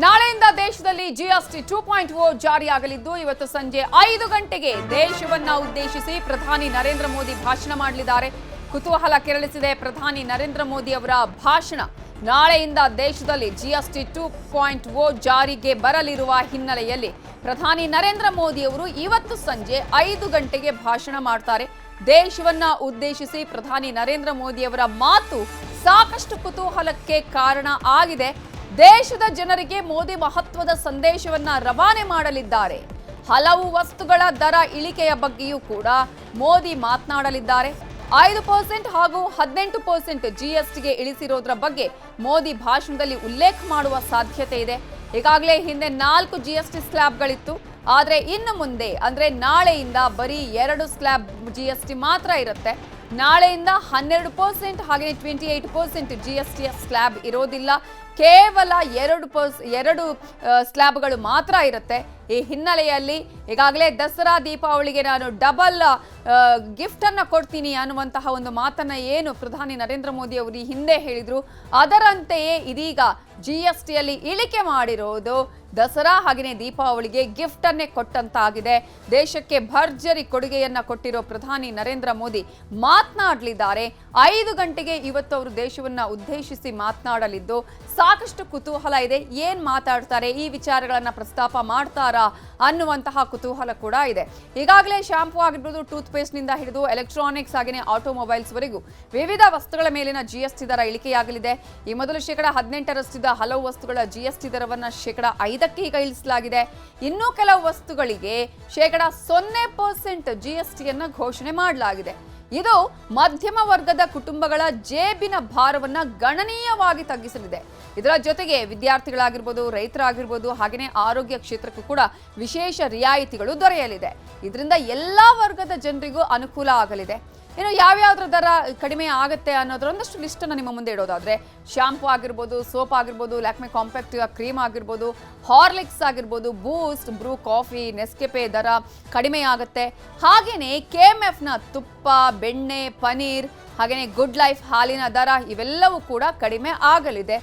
ನಾಳೆಯಿಂದ ದೇಶದಲ್ಲಿ GST two point O ಜಾರಿಯಾಗಲಿದ್ದು, ಇವತ್ತು ಸಂಜೆ ಐದು ಗಂಟೆಗೆ ದೇಶವನ್ನ ಉದ್ದೇಶಿಸಿ ಪ್ರಧಾನಿ ನರೇಂದ್ರ ಮೋದಿ ಭಾಷಣ ಮಾಡಲಿದ್ದಾರೆ. ಕುತೂಹಲ ಕೆರಳಿಸಿದೆ. ಪ್ರಧಾನಿ ನರೇಂದ್ರ ಮೋದಿ ಅವರ ಭಾಷಣ ನಾಳೆಯಿಂದ ದೇಶದಲ್ಲಿ ಜಿಎಸ್ಟಿ ಟೂ ಪಾಯಿಂಟ್ ಓ ಜಾರಿಗೆ ಬರಲಿರುವ ಹಿನ್ನೆಲೆಯಲ್ಲಿ ಪ್ರಧಾನಿ ನರೇಂದ್ರ ಮೋದಿ ಅವರು ಇವತ್ತು ಸಂಜೆ ಐದು ಗಂಟೆಗೆ ಭಾಷಣ ಮಾಡ್ತಾರೆ. ದೇಶವನ್ನ ಉದ್ದೇಶಿಸಿ ಪ್ರಧಾನಿ ನರೇಂದ್ರ ಮೋದಿ ಅವರ ಮಾತು ಸಾಕಷ್ಟು ಕುತೂಹಲಕ್ಕೆ ಕಾರಣ ಆಗಿದೆ. ದೇಶದ ಜನರಿಗೆ ಮೋದಿ ಮಹತ್ವದ ಸಂದೇಶವನ್ನ ರವಾನೆ ಮಾಡಲಿದ್ದಾರೆ. ಹಲವು ವಸ್ತುಗಳ ದರ ಇಳಿಕೆಯ ಬಗ್ಗೆಯೂ ಕೂಡ ಮೋದಿ ಮಾತನಾಡಲಿದ್ದಾರೆ. ಐದು ಪರ್ಸೆಂಟ್ ಹಾಗೂ ಹದಿನೆಂಟು ಪರ್ಸೆಂಟ್ ಜಿಎಸ್ಟಿಗೆ ಇಳಿಸಿರೋದ್ರ ಬಗ್ಗೆ ಮೋದಿ ಭಾಷಣದಲ್ಲಿ ಉಲ್ಲೇಖ ಮಾಡುವ ಸಾಧ್ಯತೆ ಇದೆ. ಈಗಾಗಲೇ ಹಿಂದೆ ನಾಲ್ಕು ಜಿಎಸ್ಟಿ ಸ್ಲ್ಯಾಬ್ಗಳಿತ್ತು. ಆದರೆ ಇನ್ನು ಮುಂದೆ ಅಂದರೆ ನಾಳೆಯಿಂದ ಬರೀ ಎರಡು ಸ್ಲ್ಯಾಬ್ ಜಿಎಸ್ಟಿ ಮಾತ್ರ ಇರುತ್ತೆ. ನಾಳೆಯಿಂದ ಹನ್ನೆರಡು ಪರ್ಸೆಂಟ್ ಹಾಗೆಯೇ twenty eight percent G S T slab ಇರೋದಿಲ್ಲ. ಕೇವಲ ಎರಡು ಪರ್ಸ್, ಎರಡು ಸ್ಲ್ಯಾಬ್ಗಳು ಮಾತ್ರ ಇರುತ್ತೆ. ಈ ಹಿನ್ನೆಲೆಯಲ್ಲಿ ಈಗಾಗಲೇ ದಸರಾ ದೀಪಾವಳಿಗೆ ನಾನು ಡಬಲ್ ಗಿಫ್ಟನ್ನು ಕೊಡ್ತೀನಿ ಅನ್ನುವಂತಹ ಒಂದು ಮಾತನ್ನ ಏನು ಪ್ರಧಾನಿ ನರೇಂದ್ರ ಮೋದಿ ಅವರು ಈ ಹಿಂದೆ ಹೇಳಿದರು. ಅದರಂತೆಯೇ ಇದೀಗ ಜಿ ಎಸ್ ಟಿಯಲ್ಲಿ ಇಳಿಕೆ ಮಾಡಿರೋದು. ದಸರಾ ಹಾಗೆಯೇ ದೀಪಾವಳಿಗೆ ಗಿಫ್ಟ್ ಅನ್ನೇ ಕೊಟ್ಟಂತಾಗಿದೆ. ದೇಶಕ್ಕೆ ಭರ್ಜರಿ ಕೊಡುಗೆಯನ್ನ ಕೊಟ್ಟಿರೋ ಪ್ರಧಾನಿ ನರೇಂದ್ರ ಮೋದಿ ಮಾತನಾಡಲಿದ್ದಾರೆ. ಐದು ಗಂಟೆಗೆ ಇವತ್ತು ಅವರು ದೇಶವನ್ನ ಉದ್ದೇಶಿಸಿ ಮಾತನಾಡಲಿದ್ದು ಸಾಕಷ್ಟು ಕುತೂಹಲ ಇದೆ. ಏನ್ ಮಾತಾಡ್ತಾರೆ, ಈ ವಿಚಾರಗಳನ್ನ ಪ್ರಸ್ತಾಪ ಮಾಡ್ತಾರಾ ಅನ್ನುವಂತಹ ಕುತೂಹಲ ಕೂಡ ಇದೆ. ಈಗಾಗಲೇ ಶಾಂಪೂ ಆಗಿರ್ಬೋದು ಟೂತ್ ಪೇಸ್ಟ್ನಿಂದ ಹಿಡಿದು ಎಲೆಕ್ಟ್ರಾನಿಕ್ಸ್ ಹಾಗೆಯೇ ಆಟೋಮೊಬೈಲ್ಸ್ ವರೆಗೂ ವಿವಿಧ ವಸ್ತುಗಳ ಮೇಲಿನ ಜಿಎಸ್ಟಿ ದರ ಇಳಿಕೆಯಾಗಲಿದೆ. ಈ ಮೊದಲು ಶೇಕಡ ಹದಿನೆಂಟರಷ್ಟಿದ್ದ ಹಲವು ವಸ್ತುಗಳ ಜಿಎಸ್ಟಿ ದರವನ್ನ ಶೇಕಡ ಐದಕ್ಕೆ ಈಗ ಇಳಿಸಲಾಗಿದೆ. ಇನ್ನೂ ಕೆಲವು ವಸ್ತುಗಳಿಗೆ ಶೇಕಡ ಸೊನ್ನೆ ಪರ್ಸೆಂಟ್ ಜಿ ಎಸ್ ಟಿಯನ್ನು ಘೋಷಣೆ ಮಾಡಲಾಗಿದೆ. ಇದು ಮಧ್ಯಮ ವರ್ಗದ ಕುಟುಂಬಗಳ ಜೇಬಿನ ಭಾರವನ್ನ ಗಣನೀಯವಾಗಿ ತಗ್ಗಿಸಲಿದೆ. ಇದರ ಜೊತೆಗೆ ವಿದ್ಯಾರ್ಥಿಗಳಾಗಿರ್ಬೋದು, ರೈತರಾಗಿರ್ಬೋದು ಹಾಗೆಯೇ ಆರೋಗ್ಯ ಕ್ಷೇತ್ರಕ್ಕೂ ಕೂಡ ವಿಶೇಷ ರಿಯಾಯಿತಿಗಳು ದೊರೆಯಲಿದೆ. ಇದರಿಂದ ಎಲ್ಲ ವರ್ಗದ ಜನರಿಗೂ ಅನುಕೂಲ ಆಗಲಿದೆ. ಇನ್ನು ಯಾವ್ಯಾವ್ದ್ರ ದರ ಕಡಿಮೆ ಆಗುತ್ತೆ ಅನ್ನೋದ್ರ ಒಂದಷ್ಟು ಲಿಸ್ಟನ್ನು ನಿಮ್ಮ ಮುಂದೆ ಇಡೋದಾದ್ರೆ ಶಾಂಪೂ ಆಗಿರ್ಬೋದು ಸೋಪ್ ಆಗಿರ್ಬೋದು, ಲ್ಯಾಕ್ಮೆ ಕಾಂಪ್ಯಾಕ್ಟ್ ಕ್ರೀಮ್ ಆಗಿರ್ಬೋದು ಹಾರ್ಲಿಕ್ಸ್ ಆಗಿರ್ಬೋದು ಬೂಸ್ಟ್ ಬ್ರೂ ಕಾಫಿ ನೆಸ್ಕೆಪೆ ದರ ಕಡಿಮೆ ಆಗುತ್ತೆ. ಹಾಗೆಯೇ ಕೆ ಎಂ ಎಫ್ನ ತುಪ್ಪ, ಬೆಣ್ಣೆ, ಪನೀರ್ ಹಾಗೆಯೇ ಗುಡ್ ಲೈಫ್ ಹಾಲಿನ ದರ ಇವೆಲ್ಲವೂ ಕೂಡ ಕಡಿಮೆ ಆಗಲಿದೆ.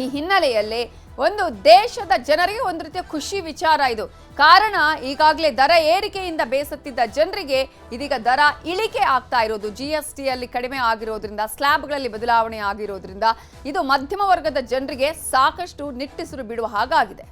ಈ ಹಿನ್ನೆಲೆಯಲ್ಲಿ ಒಂದು ದೇಶದ ಜನರಿಗೆ ಒಂದು ರೀತಿಯ ಖುಷಿ ವಿಚಾರ ಇದು. ಕಾರಣ ಈಗಾಗಲೇ ದರ ಏರಿಕೆಯಿಂದ ಬೇಸತ್ತಿದ್ದ ಜನರಿಗೆ ಇದೀಗ ದರ ಇಳಿಕೆ ಆಗ್ತಾ ಇರೋದು. ಜಿ ಎಸ್ ಟಿಯಲ್ಲಿ ಕಡಿಮೆ ಆಗಿರೋದ್ರಿಂದ, ಸ್ಲ್ಯಾಬ್ಗಳಲ್ಲಿ ಬದಲಾವಣೆ ಆಗಿರೋದ್ರಿಂದ ಇದು ಮಧ್ಯಮ ವರ್ಗದ ಜನರಿಗೆ ಸಾಕಷ್ಟು ನಿಟ್ಟುಸಿರು ಬಿಡುವ ಹಾಗಾಗಿದೆ.